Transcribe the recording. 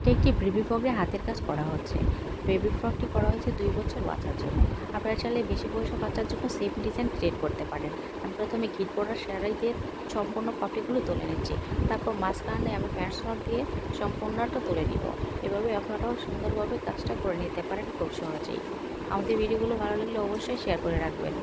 এটা একটি বেবি ফ্রকে হাতের কাজ করা হচ্ছে। বেবি ফ্রকটি করা হয়েছে দুই বছর বাচ্চার জন্য। আপনারা চাইলে বেশি বয়সী বাচ্চার জন্য সেম ডিজাইন ক্রিয়েট করতে পারেন। আমি প্রথমে গিট বোর্ডার সেলাই দিয়ে সম্পূর্ণ পাপড়িগুলো তুলে নিচ্ছি। তারপর মাঝখানে আমি প্যান্ট শট দিয়ে সম্পূর্ণটা তুলে নিব। এভাবে আপনারাও সুন্দরভাবে কাজটা করে নিতে পারেন খুব সহজেই। আমাদের ভিডিওগুলো ভালো লাগলে অবশ্যই শেয়ার করে রাখবেন।